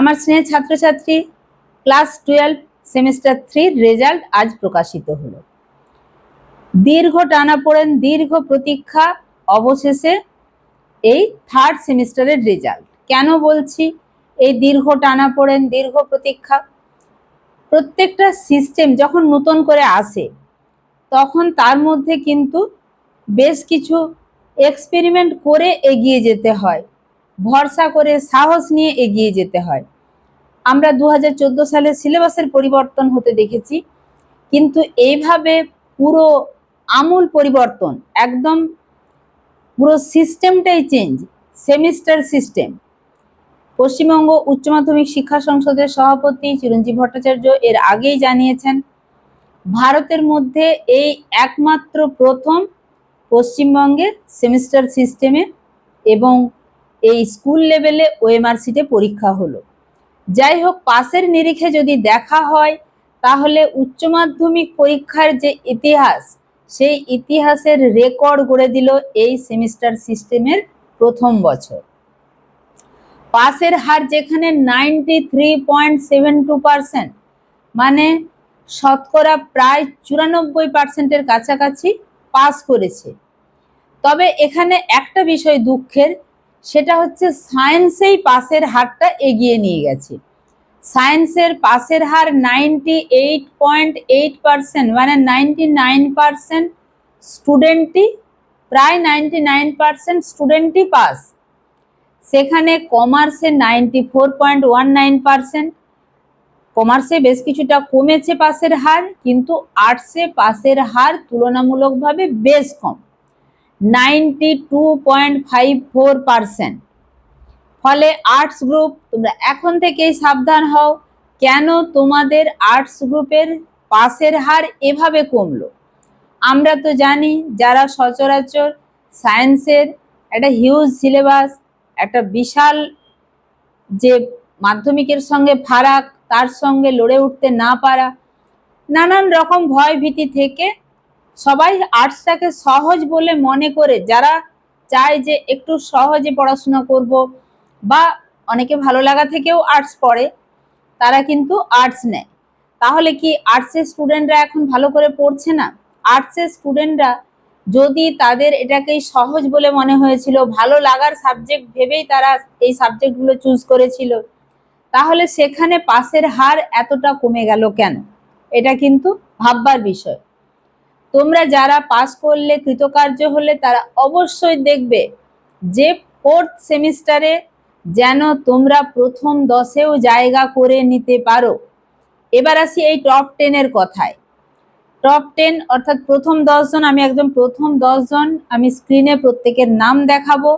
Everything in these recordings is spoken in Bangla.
আমার স্নেহের ছাত্রছাত্রী, ক্লাস টুয়েলভ, সেমিস্টার থ্রির রেজাল্ট আজ প্রকাশিত হলো। দীর্ঘ টানাপোড়েন, দীর্ঘ প্রতীক্ষা, অবশেষে এই থার্ড সেমিস্টারের রেজাল্ট। কেন বলছি? এই দীর্ঘ টানাপোড়েন, দীর্ঘ প্রতীক্ষা, প্রত্যেকটা সিস্টেম যখন নতুন করে আসে, তখন তার মধ্যে কিন্তু বেশ কিছু এক্সপেরিমেন্ট করে এগিয়ে যেতে হয়। ভরসা করে সাহস নিয়ে এগিয়ে যেতে হয়। আমরা দু হাজার চোদ্দ সালে সিলেবাসের পরিবর্তন হতে দেখেছি, কিন্তু এইভাবে পুরো আমূল পরিবর্তন, একদম পুরো সিস্টেমটাই চেঞ্জ সেমিস্টার সিস্টেম। পশ্চিমবঙ্গ উচ্চ মাধ্যমিক শিক্ষা সংসদের সভাপতি চিরঞ্জীব ভট্টাচার্য এর আগেই জানিয়েছেন, ভারতের মধ্যে এই একমাত্র প্রথম পশ্চিমবঙ্গে সেমিস্টার সিস্টেমে এবং এই স্কুল লেভেলে ওএমআর সিটে পরীক্ষা হলো। যাই হোক, পাশের নিরিখে যদি দেখা হয়, তাহলে উচ্চ মাধ্যমিক পরীক্ষার যে ইতিহাস, সেই ইতিহাসের রেকর্ড গড়ে দিল এই সেমিস্টার সিস্টেমের প্রথম বছর। পাসের হার যেখানে ninety three point seven two percent মানে শতকরা প্রায় চুরানব্বই পার্সেন্টের কাছাকাছি পাস করেছে। তবে এখানে একটা বিষয় দুঃখের সেটা হচ্ছে সায়েন্সেই পাসের হারটা এগিয়ে নিয়ে গেছে। সায়েন্সের পাসের হার ninety eight point eight percent মানে নাইনটি নাইন পার্সেন্ট স্টুডেন্টই প্রায় নাইনটি নাইন পার্সেন্ট স্টুডেন্টই পাস সেখানে কমার্সে ninety four point one nine percent কমার্সে বেশ কিছুটা কমেছে পাসের হার, কিন্তু আর্টসে পাসের হার তুলনামূলকভাবে বেশ কম। Ninety two point five four percent. ফলে আর্টস গ্রুপ তোমরা এখন থেকেই সাবধান হও, কেন তোমাদের আর্টস গ্রুপের পাসের হার এভাবে কমলো? আমরা তো জানি যারা সচরাচর সায়েন্সের একটা হিউজ সিলেবাস একটা বিশাল যে মাধ্যমিকের সঙ্গে ফারাক, তার সঙ্গে লড়ে উঠতে না পারা, নানান রকম ভয় ভীতি থেকে সবাই আর্টসটাকে সহজ বলে মনে করে, যারা চায় যে একটু সহজে পড়াশোনা করব বা অনেকে ভালো লাগা থেকেও আর্টস পড়ে, তারা কিন্তু আর্টস নেয়। তাহলে কি আর্টসের স্টুডেন্টরা এখন ভালো করে পড়ছে না? আর্টসের স্টুডেন্টরা যদি তাদের এটাকেই সহজ বলে মনে হয়েছিল, ভালো লাগার সাবজেক্ট ভেবেই তারা এই সাবজেক্টগুলো চুজ করেছিল, তাহলে সেখানে পাসের হার এতটা কমে গেল কেন? এটা কিন্তু ভাববার বিষয়। তোমরা যারা পাস করলে, কৃতকার্য হলে, তারা অবশ্যই দেখবে যে ফোর্থ সেমিস্টারে যেন তোমরা প্রথম দশেও জায়গা করে নিতে পারো। এবার আসি এই টপ টেনের কথায়। টপ টেন অর্থাৎ প্রথম দশজন, আমি একদম প্রথম দশজন, আমি স্ক্রিনে প্রত্যেকের নাম দেখাবো।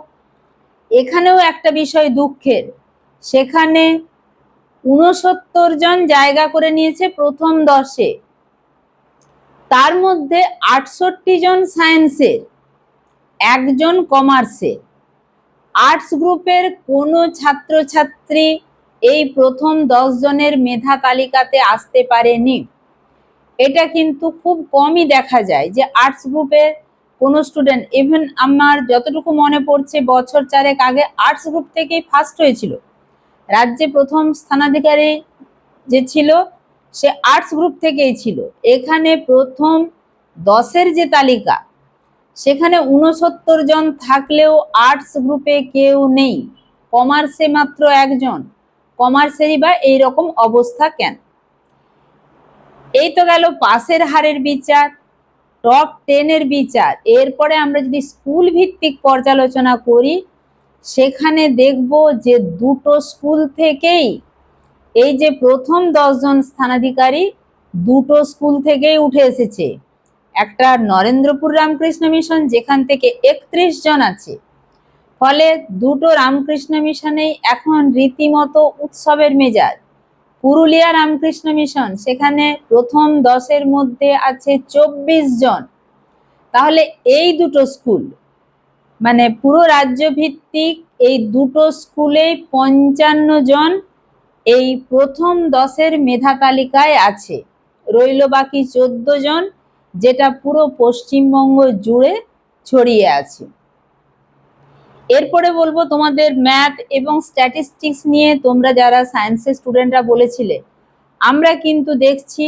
এখানেও একটা বিষয় দুঃখের, সেখানে উনসত্তর জন জায়গা করে নিয়েছে প্রথম দশে। তার মধ্যে আটষট্টি জন সায়েন্সের, একজন কমার্সের। আর্টস গ্রুপের কোনো ছাত্রছাত্রী এই প্রথম দশ জনের মেধা তালিকাতে আসতে পারেনি। এটা কিন্তু খুব কমই দেখা যায় যে আর্টস গ্রুপের কোনো স্টুডেন্ট, ইভেন আমার যতটুকু মনে পড়ছে বছর চারেক আগে আর্টস গ্রুপ থেকেই ফার্স্ট হয়েছিল। রাজ্যে প্রথম স্থানাধিকারী যে ছিল সে আর্টস গ্রুপ থেকেই ছিল। এখানে প্রথম দশের যে তালিকা, সেখানে উনসত্তর জন থাকলেও আর্টস গ্রুপে কেউ নেই। কমার্সে মাত্র একজন। কমার্সেরই বা এইরকম অবস্থা কেন? এই তো গেল পাশের হারের বিচার টপ টেনের বিচার। এরপরে আমরা যদি স্কুল ভিত্তিক পর্যালোচনা করি, সেখানে দেখব যে দুটো স্কুল থেকেই এই যে প্রথম দশজন স্থানাধিকারী দুটো স্কুল থেকেই উঠে এসেছে। একটা নরেন্দ্রপুর রামকৃষ্ণ মিশন, যেখান থেকে একত্রিশ জন আছে। ফলে দুটো রামকৃষ্ণ মিশনেই এখন রীতিমতো উৎসবের মেজাজ। পুরুলিয়া রামকৃষ্ণ মিশন, সেখানে প্রথম দশের মধ্যে আছে চব্বিশ জন। তাহলে এই দুটো স্কুল মানে পুরো রাজ্য ভিত্তিক এই দুটো স্কুলেই পঞ্চান্ন জন এই প্রথম দশের মেধা তালিকায় আছে। রইল বাকি চোদ্দ জন, যেটা পুরো পশ্চিমবঙ্গ জুড়ে ছড়িয়ে আছে। এরপরে বলব তোমাদের ম্যাথ এবং স্ট্যাটিস্টিক্স নিয়ে তোমরা যারা সায়েন্সের স্টুডেন্টরা বলেছিলে, আমরা কিন্তু দেখছি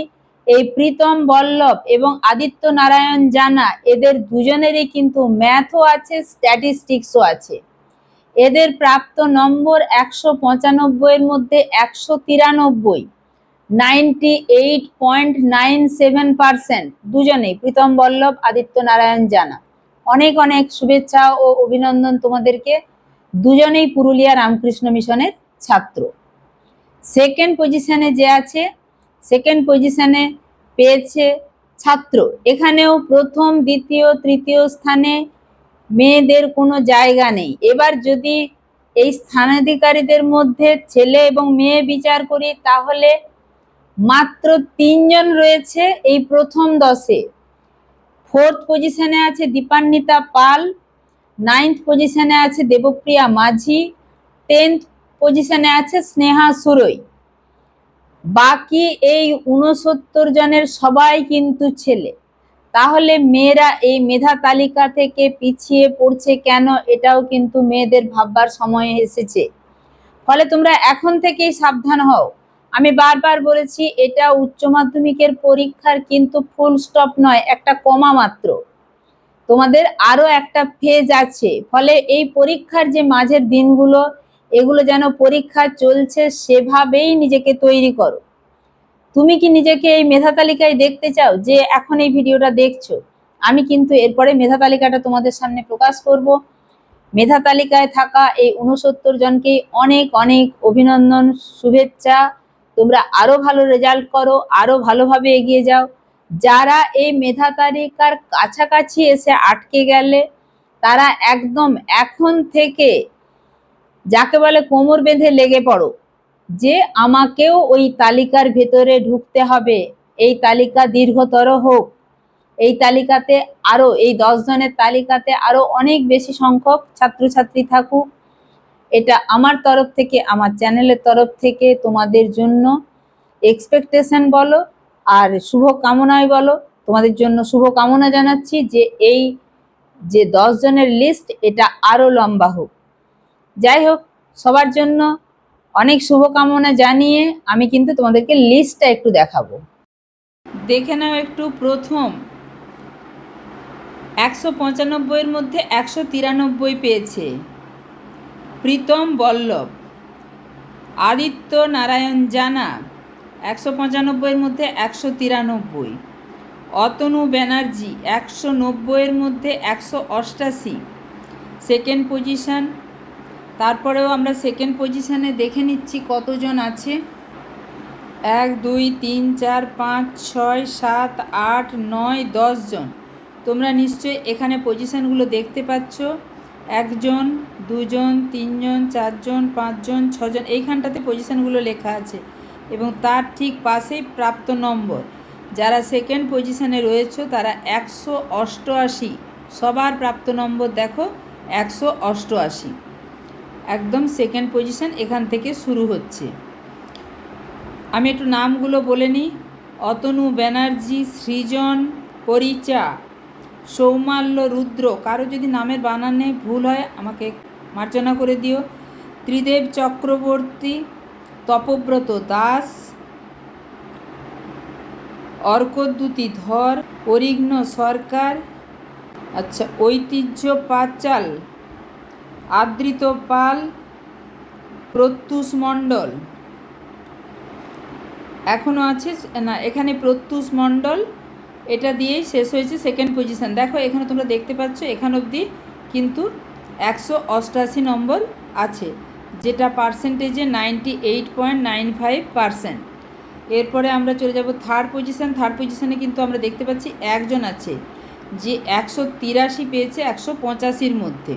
এই প্রীতম বল্লভ এবং আদিত্য নারায়ণ জানা, এদের দুজনেরই কিন্তু ম্যাথও আছে, স্ট্যাটিস্টিক্সও আছে। এদের প্রাপ্ত নম্বর একশো পঁচানব্বইয়ের মধ্যে একশো তিরানব্বই। Ninety eight point nine seven percent. দুজনেই, প্রীতম বল্লভ, আদিত্য নারায়ণ জানা। অনেক অনেক শুভেচ্ছা ও অভিনন্দন তোমাদেরকে। দুজনেই পুরুলিয়া রামকৃষ্ণ মিশনের ছাত্র। সেকেন্ড পজিশনে যে আছে সেকেন্ড পজিশনে পেয়েছে ছাত্র। এখানেও প্রথম, দ্বিতীয়, তৃতীয় স্থানে মেয়েদের কোনো জায়গা নেই। এবার যদি এই স্থানাধিকারীদের মধ্যে ছেলে এবং মেয়ে বিচার করি, তাহলে মাত্র তিনজন রয়েছে এই প্রথম দশে। ফোর্থ পজিশনে আছে দীপান্বিতা পাল, নাইন্থ পজিশনে আছে দেবপ্রিয়া মাঝি, টেন্থ পজিশনে আছে স্নেহা সুরই। বাকি এই উনসত্তর জনের সবাই কিন্তু ছেলে। তাহলে মেয়েরা এই মেধা তালিকা থেকে পিছিয়ে পড়ছে কেন? এটাও কিন্তু মেয়েদের ভাববার সময় এসেছে। ফলে তোমরা এখন থেকেই সাবধান হও। আমি বারবার বলেছি, এটা উচ্চ মাধ্যমিকের পরীক্ষার কিন্তু ফুল স্টপ নয়, একটা কমা মাত্র। তোমাদের আরও একটা ফেজ আছে। ফলে এই পরীক্ষার যে মাঝের দিনগুলো, এগুলো যেন পরীক্ষা চলছে সেভাবেই নিজেকে তৈরি করো। তুমি কি নিজেকে এই মেধা তালিকায় দেখতে চাও যে এখন এই ভিডিওটা দেখছ? আমি কিন্তু এরপরে মেধা তালিকাটা তোমাদের সামনে প্রকাশ করব। মেধা তালিকায় থাকা এই উনসত্তর জনকেই অনেক অনেক অভিনন্দন, শুভেচ্ছা। তোমরা আরও ভালো রেজাল্ট করো, আরও ভালোভাবে এগিয়ে যাও। যারা এই মেধা তালিকার কাছাকাছি এসে আটকে গেলে, তারা একদম এখন থেকে যাকে বলে কোমর বেঁধে লেগে পড়ো। যে আমাকেও ওই তালিকার ভেতরে ঢুকতে হবে। এই তালিকা দীর্ঘতর হোক। এই তালিকাতে আরও, এই জনের তালিকাতে আরও অনেক বেশি সংখ্যক ছাত্রছাত্রী থাকুক। এটা আমার তরফ থেকে, আমার চ্যানেলের তরফ থেকে তোমাদের জন্য এক্সপেকটেশন বলো, আর শুভ কামনায় বলো, তোমাদের জন্য শুভ কামনা জানাচ্ছি যে এই যে জনের লিস্ট এটা আরও লম্বা হোক। যাই হোক, সবার জন্য অনেক শুভকামনা জানিয়ে আমি কিন্তু তোমাদেরকে লিস্টটা একটু দেখাবো। দেখে নাও একটু প্রথম। একশো পঁচানব্বইয়ের মধ্যে একশো তিরানব্বই পেয়েছে। প্রীতম বল্লভ, আদিত্য নারায়ণ জানা, একশো পঁচানব্বইয়ের মধ্যে একশো তিরানব্বই। অতনু ব্যানার্জি, একশো নব্বইয়ের মধ্যে একশো অষ্টাশি। সেকেন্ড পজিশন তারপরেও আমরা সেকেন্ড পজিশানে দেখে নিচ্ছি কতজন আছে। এক, দুই, তিন, চার, পাঁচ, ছয়, সাত, আট, নয়, দশ জন। তোমরা নিশ্চয়ই এখানে পজিশানগুলো দেখতে পাচ্ছ। একজন, দুজন, তিনজন, চারজন, পাঁচজন, ছজন, এইখানটাতে পজিশানগুলো লেখা আছে। এবং তার ঠিক পাশেই প্রাপ্ত নম্বর। যারা সেকেন্ড পজিশানে রয়েছে, তারা একশো অষ্টআশি। সবার প্রাপ্ত নম্বর দেখো, একশো অষ্টআশি। একদম সেকেন্ড পজিশন এখান থেকে শুরু হচ্ছে। আমি একটু নামগুলো বলে নিই। অতনু ব্যানার্জি, সৃজন, পরিচা, সৌমাল্য, রুদ্র, কারও যদি নামের বানানে ভুল হয়, আমাকে মার্জনা করে দিও। ত্রিদেব চক্রবর্তী, তপব্রত দাস, অর্কদ্যুতি ধর, অরিঘ্ন সরকার আচ্ছা ঐতিহ্য পাঁচাল আদৃত পাল প্রত্যুষ মণ্ডল। এখনও আছে? না, এখানে প্রত্যুষ মণ্ডল, এটা দিয়েই শেষ হয়েছে সেকেন্ড পজিশন দেখো, এখানে তোমরা দেখতে পাচ্ছ, এখান অবধি কিন্তু একশো অষ্টআশি নম্বর আছে, যেটা পার্সেন্টেজে ninety eight point nine five percent এরপরে আমরা চলে যাব থার্ড পজিশন থার্ড পজিশনে কিন্তু আমরা দেখতে পাচ্ছি একজন আছে, যে একশো তিরাশি পেয়েছে একশো পঁচাশির মধ্যে।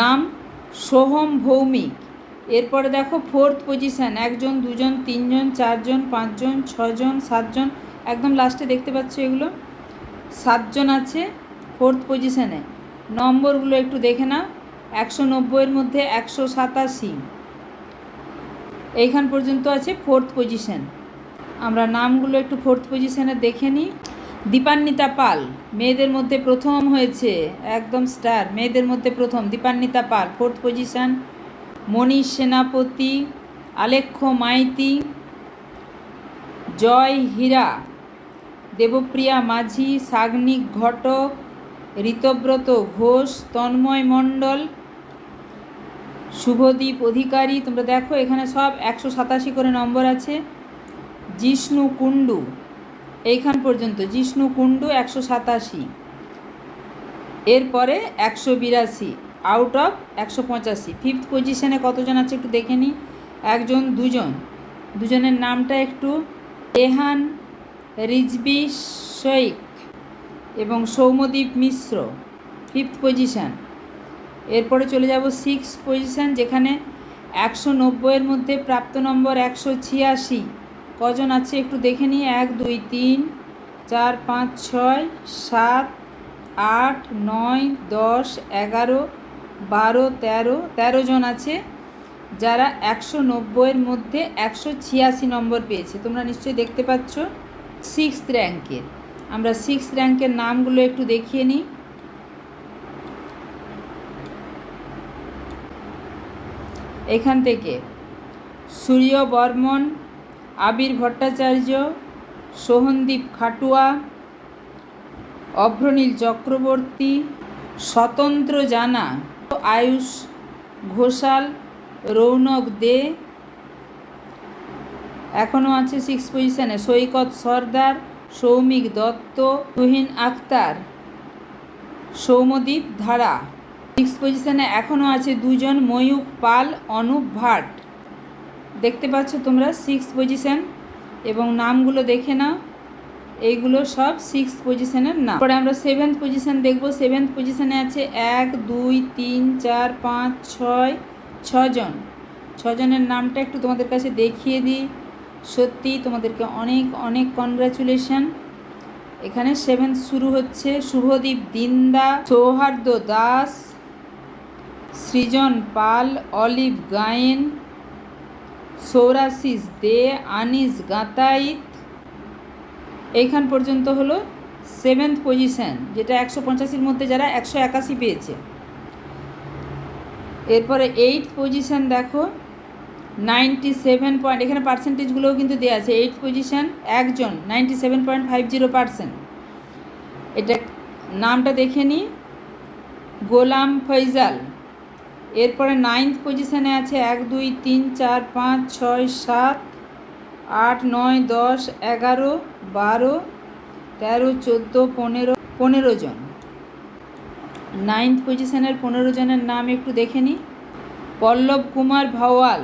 নাম সোহম ভৌমিক। এরপরে দেখো ফোর্থ পজিশন একজন, দুজন, তিনজন, চারজন, পাঁচজন, ছজন, সাতজন, একদম লাস্টে দেখতে পাচ্ছ এগুলো। সাতজন আছে ফোর্থ পজিশনে নম্বরগুলো একটু দেখে নাও, একশো নব্বইয়ের মধ্যে একশো সাতাশি। এইখান পর্যন্ত আছে ফোর্থ পজিশন আমরা নামগুলো একটু ফোর্থ পজিশনে দেখে নিই। দীপান্বিতা পাল, মেয়েদের মধ্যে প্রথম হয়েছে, একদম স্টার, মেয়েদের মধ্যে প্রথম, দীপান্বিতা পাল ফোর্থ পজিশান মনীষ সেনাপতি, আলেখ্য মাইতি, জয় হীরা, দেবপ্রিয়া মাঝি সাগ্নিক ঘটক, ঋতব্রত ঘোষ, তন্ময় মণ্ডল, শুভদীপ অধিকারী, তোমরা দেখো এখানে সব একশো সাতাশি করে নম্বর আছে, জিষ্ণু কুণ্ডু। এইখান পর্যন্ত, জিষ্ণু কুণ্ডু একশো সাতাশি। এরপরে একশো বিরাশি আউট অফ একশো পঁচাশি। ফিফথ পজিশনে কতজন আছে একটু দেখে নিই। একজন, দুজন। দুজনের নামটা একটু রেহান রিজবি শেখ এবং সৌমদ্বীপ মিশ্র ফিফথ পজিশন এরপরে চলে যাব সিক্স পজিশন যেখানে একশো নব্বইয়ের মধ্যে প্রাপ্ত নম্বর একশো ছিয়াশি। কজন আছে একটু দেখে নিই। এক, দুই, তিন, চার, পাঁচ, ছয়, সাত, আট, নয়, দশ, এগারো, বারো, তেরো তেরো জন আছে। যারা একশো নব্বইয়ের মধ্যে একশো ছিয়াশি নম্বর পেয়েছে। তোমরা নিশ্চয়ই দেখতে পাচ্ছ সিক্স র্যাঙ্কের আমরা সিক্স র্যাঙ্কের নামগুলো একটু দেখিয়ে নিই। এখান থেকে সূর্য বর্মন আবির ভট্টাচার্য, সোহনদীপ খাটুয়া, অভ্রনীল চক্রবর্তী, স্বতন্ত্র জানা, আয়ুষ ঘোষাল, রৌনক দে, এখনও আছে সিক্স পজিশনে সৈকত সর্দার, সৌমিক দত্ত, তুহিন আক্তার, সৌমদীপ ধারা। সিক্স পজিশনে এখনও আছে দুজন ময়ূক পাল, অনুপ ভাট। দেখতে পাচ্ছ তোমরা সিক্স পজিশন এবং নামগুলো দেখে নাও। এইগুলো সব সিক্স পজিশনের নাম। পরে আমরা সেভেন্থ পজিশন দেখব। সেভেন্থ পজিশনে আছে এক, দুই, তিন, চার, পাঁচ, ছয়, ছজন। ছজনের নামটা একটু তোমাদের কাছে দেখিয়ে দিই। সত্যি তোমাদেরকে অনেক অনেক কনগ্রাচুলেশন এখানে সেভেন্থ শুরু হচ্ছে। শুভদীপ দিন্দা, সৌহার্দ্য দাস, সৃজন পাল, অলিভ গায়েন সৌরাশিস দে, আনিস গাতাইত। এইখান পর্যন্ত হলো সেভেন্থ পজিশান যেটা একশো পঞ্চাশির মধ্যে যারা একশো একাশি পেয়েছে। এরপরে এইট পজিশান দেখো নাইনটি সেভেন পয়েন্ট এখানে পার্সেন্টেজগুলোও কিন্তু দেওয়া আছে। এইট পজিশান একজন ninety seven point five zero percent এটা নামটা দেখে নিই গোলাম ফৈজাল এরপরে নাইন্থ পজিশানে আছে এক, দুই, তিন, চার, পাঁচ, ছয়, সাত, আট, নয়, দশ, এগারো, বারো, তেরো, চোদ্দ, পনেরো পনেরো জন। নাইন্থ পজিশানের পনেরো জনের নাম একটু দেখে নিই পল্লব কুমার ভাওয়াল,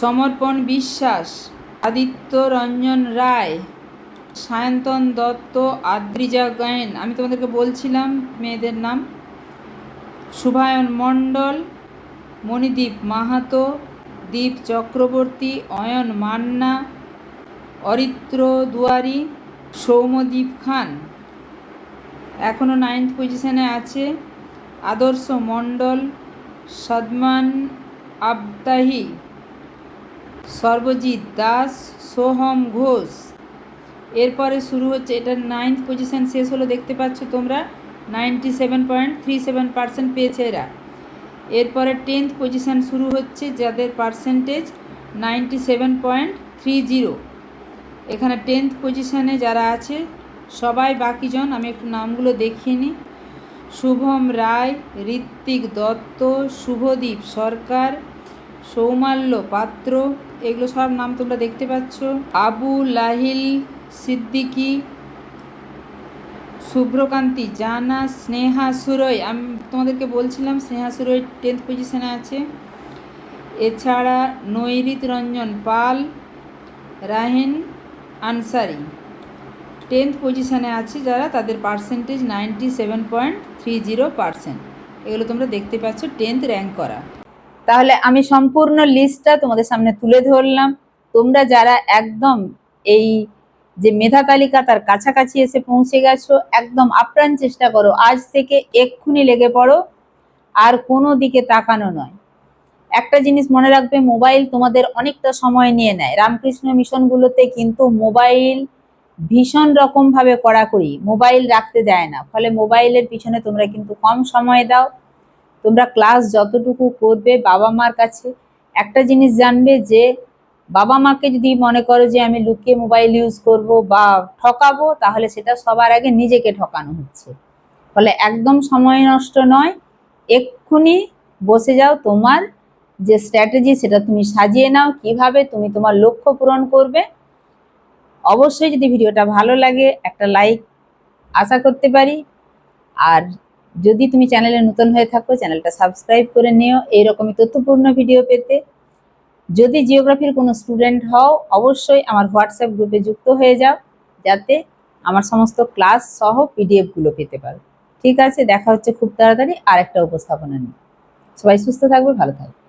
সমর্পণ বিশ্বাস, আদিত্য রঞ্জন রায়, সায়ন্তন দত্ত, আদ্রিজা গায়েন, আমি তোমাদেরকে বলছিলাম মেয়েদের নাম। শুভায়ন মণ্ডল মণিদীপ মাহাতো, দীপ চক্রবর্তী, অয়ন মান্না, অরিত্র দুয়ারি, সৌম্যদীপ খান। এখনও নাইন্থ পজিশনে আছে আদর্শ মণ্ডল, সদমান আবতাহি সর্বজিৎ দাস, সোহম ঘোষ। এরপরে শুরু হচ্ছে, এটার নাইন্থ পজিশন শেষ হলো, দেখতে পাচ্ছ তোমরা ninety seven point three seven percent পেয়েছে এরা। এরপরে টেন্থ পজিশন শুরু হচ্ছে যাদের percentage ninety seven point three zero. এখানে টেন্থ পজিশনে যারা আছে, সবাই বাকিজন, আমি একটু নামগুলো দেখিয়ে নিই। শুভম রায়, ঋত্বিক দত্ত, শুভদীপ সরকার, সৌমাল্য পাত্র, এগুলো সব নাম তোমরা দেখতে পাচ্ছ। আবু লাহিল সিদ্দিকি শুভ্রকান্তি, জানা, স্নেহা সুরই আমি তোমাদেরকে বলছিলাম, স্নেহা সুরই টেন্থ পজিশনে আছে। এছাড়া নৈরিত রঞ্জন, পাল, রাহেন, আনসারি। টেন্থ পজিশনে আছে যারা, তাদের percentage ninety seven point three zero percent এগুলো তোমরা দেখতে পাচ্ছ টেন্থ র্যাঙ্ক করা। তাহলে আমি সম্পূর্ণ লিস্টটা তোমাদের সামনে তুলে ধরলাম। তোমরা যারা একদম এই যে মেধা তালিকা তার কাছাকাছি এসে পৌঁছে গেছো, একদম আপ্রাণ চেষ্টা করো, আজ থেকে এক্ষুনি লেগে পড়ো, আর কোনো দিকে তাকানো নয়। একটা জিনিস মনে রাখবে, মোবাইল তোমাদের অনেকটা সময় নিয়ে নেয়। রামকৃষ্ণ মিশনগুলোতে কিন্তু মোবাইল ভীষণ রকম ভাবে কড়াকড়ি, মোবাইল রাখতে দেয় না। ফলে মোবাইলের পিছনে তোমরা কিন্তু কম সময় দাও। তোমরা ক্লাস যতটুকু করবে বাবা মার কাছে, একটা জিনিস জানবে যে বাবা মাকে যদি মনে করো যে আমি লুকিয়ে মোবাইল ইউজ করব বা ঠকাবো, তাহলে সেটা সবার আগে নিজেকে ঠকানো হচ্ছে। ফলে একদম সময় নষ্ট নয়, এক্ষুনি বসে যাও তোমার যে স্ট্র্যাটেজি সেটা তুমি সাজিয়ে নাও, কীভাবে তুমি তোমার লক্ষ্য পূরণ করবে। অবশ্যই যদি ভিডিওটা ভালো লাগে, একটা লাইক আশা করতে পারি। আর যদি তুমি চ্যানেলে নতুন হয়ে থাকো চ্যানেলটা সাবস্ক্রাইব করে নিও। এইরকমই তথ্যপূর্ণ ভিডিও পেতে। যদি জিওগ্রাফির কোনো স্টুডেন্ট হও, অবশ্যই আমার হোয়াটসঅ্যাপ গ্রুপে যুক্ত হয়ে যাও, যাতে আমার সমস্ত ক্লাস সহ পিডিএফগুলো পেতে পারো। ঠিক আছে, দেখা হচ্ছে খুব তাড়াতাড়ি আর একটা উপস্থাপনা নিয়ে। সবাই সুস্থ থাকবে, ভালো থাকবে।